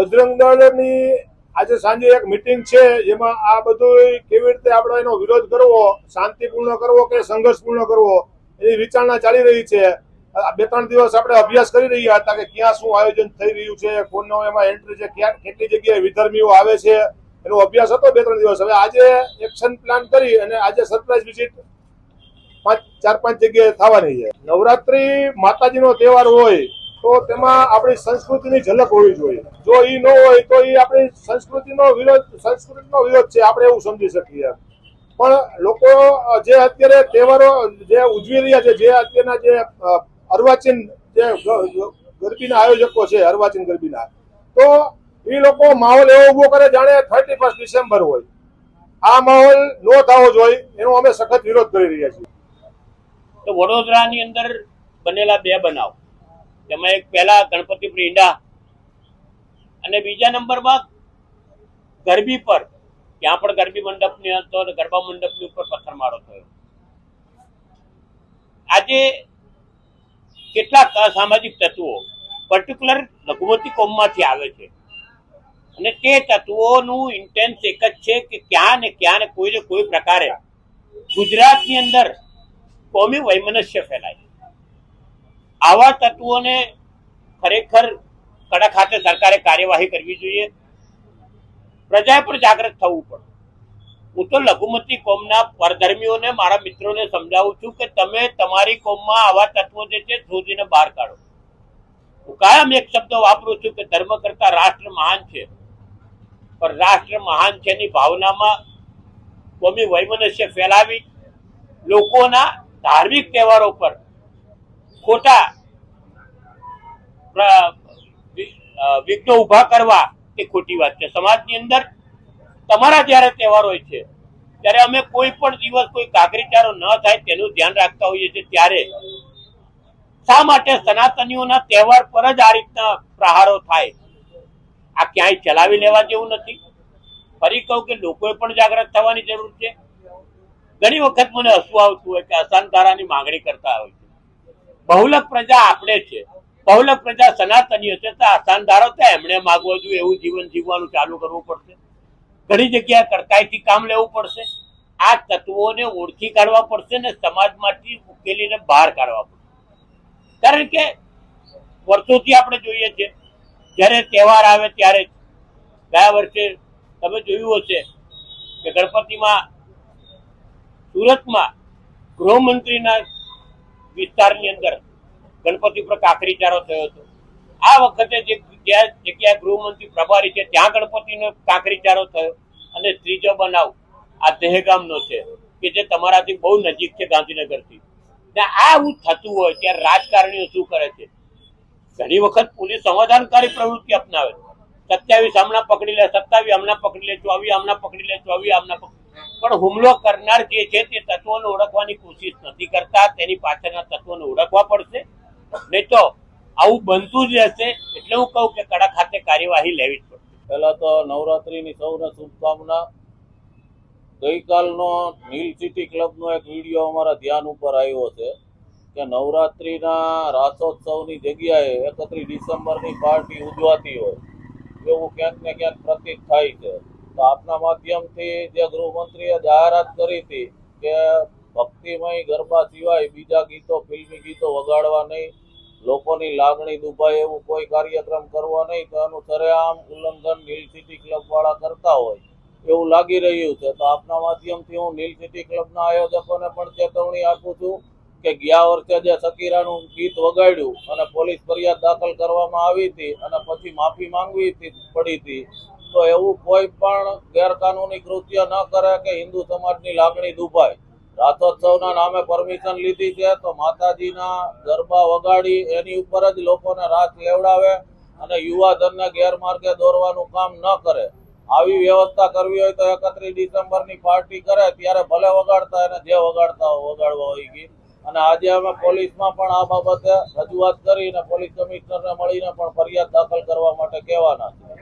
બજરંગ દળની આજે સાંજે એક મિટિંગ છે, જેમાં આ બધું કેવી રીતે આપણે એનો વિરોધ કરવો, શાંતિપૂર્ણ કરવો કે સંઘર્ષપૂર્ણ કરવો, એની વિચારણા ચાલી રહી છે. બે ત્રણ દિવસ આપણે અભ્યાસ કરી રહ્યા હતા કે ક્યાં શું આયોજન થઈ રહ્યું છે, કોનો એમાં એન્ટ્રી છે, ક્યાં, કેટલી જગ્યાએ વિધર્મીઓ આવે છે, એનો અભ્યાસ હતો બે ત્રણ દિવસ. હવે આજે એક્શન પ્લાન કરી અને આજે સરપ્રાઇઝ વિઝિટ પાંચ, ચાર, પાંચ જગ્યાએ થવાની છે. નવરાત્રી માતાજીનો તહેવાર હોય તો તેમાં આપણી સંસ્કૃતિની ઝલક હોવી જોઈએ. જો એ ન હોય તો એ આપણી સંસ્કૃતિનો વિરોધ સંસ્કૃતિનો વિરોધ છે, આપણે એવું સમજી શકીએ પણ લોકો જે અત્યારે તહેવારો જે ઉજવી રહ્યા છે, જે અત્યારના જે અર્વાચીન જે ગરબીના આયોજકો છે, અર્વાચીન ગરબીના, તો એ લોકો માહોલ એવો ઊભો કરે જાણે થર્ટી ફર્સ્ટ ડિસેમ્બર હોય. આ માહોલ નો થવો જોઈએ, એનો અમે સખત વિરોધ કરી રહ્યા છીએ. તો વડોદરાની અંદર બનેલા બે બનાવ. તેમાં એક પહેલા ગણપતિ પ્રિંડા અને બીજા નંબરમાં ગરબી પર. ત્યાં પણ ગરબી મંડપની હતો અને ગરબા મંડપની ઉપર પથ્થરમારો થયો. આજે કેટલાક અસામાજિક તત્વો પર્ટિક્યુલર લઘુમતી કોમમાંથી આવે છે. અને તે તત્વોનું ઇન્ટેન્સ એક જ છે કે ક્યાં ને ક્યાં ને કોઈ ને કોઈ પ્રકારે ગુજરાતની અંદર કોમી વૈમનસ્ય ફેલાય આવા તત્વોને ખરેખર કડક હાથે સરકારે કાર્યવાહી કરવી જોઈએ. પ્રજાએ પણ જાગૃત થવું પડે. હું તો લઘુમતી કોમના પરધર્મીઓને, મારા મિત્રોને સમજાવું છું કે તમે તમારી કોમમાં આવા તત્વો જે છે શોધીને બહાર કાઢો. હું કાયમ એક શબ્દ વાપરું છું કે ધર્મ કરતા રાષ્ટ્ર મહાન છે. પણ રાષ્ટ્ર મહાન છે ની ભાવનામાં કોમી વૈમનસ્ય ફેલાવી, લોકોના ધાર્મિક તહેવારો પર ખોટા વિઘ્નો ઊભા કરવા એ ખોટી વાત છે. સમાજની અંદર તમારા જ્યારે તહેવાર હોય છે, ત્યારે અમે કોઈ પણ દિવસ કોઈ કાગરીચારો ન થાય તેનું ધ્યાન રાખતા હોઈએ છીએ. ત્યારે શા માટે સનાતનીઓના તહેવાર પર જ આ રીતના પ્રહારો થાય? આ ક્યાંય ચલાવી લેવા જેવું નથી. ફરી કહું કે લોકોએ પણ જાગૃત થવાની જરૂર છે. ઘણી વખત મને હસવું આવતું હોય કે અસાનધારાની માંગણી કરતા હોય છે. બહુલક પ્રજા આપણે છે. બહુલક પ્રજા સનાતનીય છે. તો અસાનધારો તો એમણે માગવો જોઈએ એવું જીવન જીવવાનું ચાલુ કરવું પડશે. ઘણી જગ્યાએ કડકાઈથી કામ લેવું પડશે. આ તત્વોને ઓળખી કાઢવા પડશે ને સમાજમાંથી ઉકેલીને બહાર કાઢવા પડશે. કારણ કે વર્ષોથી આપણે જોઈએ છે, જ્યારે તહેવાર આવે ત્યારે ગયા વર્ષે તમે જોયું હશે કે ગણપતિમાં સુરતમાં ગૃહમંત્રીના વિસ્તારની અંદર ગણપતિ પર કાંકરીચારો થયો હતો. આ વખતે જે જગ્યા ગૃહમંત્રી પ્રભારી છે, ત્યાં ગણપતિનો કાંકરીચારો થયો અને ત્રીજો બનાવ આ દહેગામનો છે, કે જે તમારાથી બહુ નજીક છે ગાંધીનગરથી. થી આવું થતું હોય ત્યારે રાજકારણીઓ શું કરે છે? ઘણી વખત પોલીસ સમાધાનકારી પ્રવૃત્તિ અપનાવે સત્યાવીસ હમણાં પકડી લે, સત્તાવીસ હમણાં પકડી લે, ચોવીસ હમણાં પકડી લે, ચોવીસ હમણાં પણ હુમલો કરનાર જે છે તે તત્વોને ઓળખવાની કોશિશ નથી કરતા. તેની પાછળના તત્વોને ઓળખવા પડશે. નહીં તો આવું બનતું જ રહેશે. એટલે હું કહું કે કડક હાથે કાર્યવાહી લેવી જ પડશે. પહેલા તો નવરાત્રીની સૌને શુભકામના. ગઈકાલનો નીલ સિટી ક્લબનો એક વીડિયો અમારા ધ્યાન ઉપર આવ્યો છે કે નવરાત્રીના રાસોત્સવની જગ્યાએ એકત્રીસ ડિસેમ્બરની પાર્ટી ઉજવાતી હોય. એવું ક્યાંક ને ક્યાંક પ્રતીત થાય છે. આપના માધ્યમથી જે ગૃહમંત્રીએ જાહેરાત કરી હતી કે ભક્તિમય ગરબા સિવાય બીજા ગીતો, ફિલ્મી ગીતો વગાડવા નહીં. લોકોની લાગણી દુભાય એવું કોઈ કાર્યક્રમ કરવો નહીં. તો એનું સરેઆમ ઉલ્લંઘન નીલ સિટી ક્લબવાળા કરતા હોય. એવું લાગી રહ્યું છે. તો આપના માધ્યમથી હું નીલ સિટી ક્લબના આયોજકોને પણ ચેતવણી આપું છું કે ગયા વર્ષે જે સકીરાનું ગીત વગાડ્યું અને પોલીસ ફરિયાદ દાખલ કરવામાં આવી હતી અને પછી માફી માંગવી પડી હતી તો એવું કોઈ પણ ગેરકાનૂની કૃત્ય ન કરે કે હિન્દુ સમાજની લાગણી દુભાય. રાથોત્સવના નામે પરમિશન લીધી છે તો માતાજીના ગરબા વગાડી એની ઉપર જ લોકોને રાત લેવડાવે અને યુવાધનને ગેરમાર્ગે દોરવાનું કામ ન કરે. આવી વ્યવસ્થા કરવી હોય તો એકત્રીસ ડિસેમ્બરની પાર્ટી કરે, ત્યારે ભલે વગાડતા અને જે વગાડતા વગાડવા હોય ગઈ અને આજે અમે પોલીસમાં પણ આ બાબતે રજૂઆત કરીને પોલીસ કમિશનરને મળીને પણ ફરિયાદ દાખલ કરવા માટે કહેવાના છે.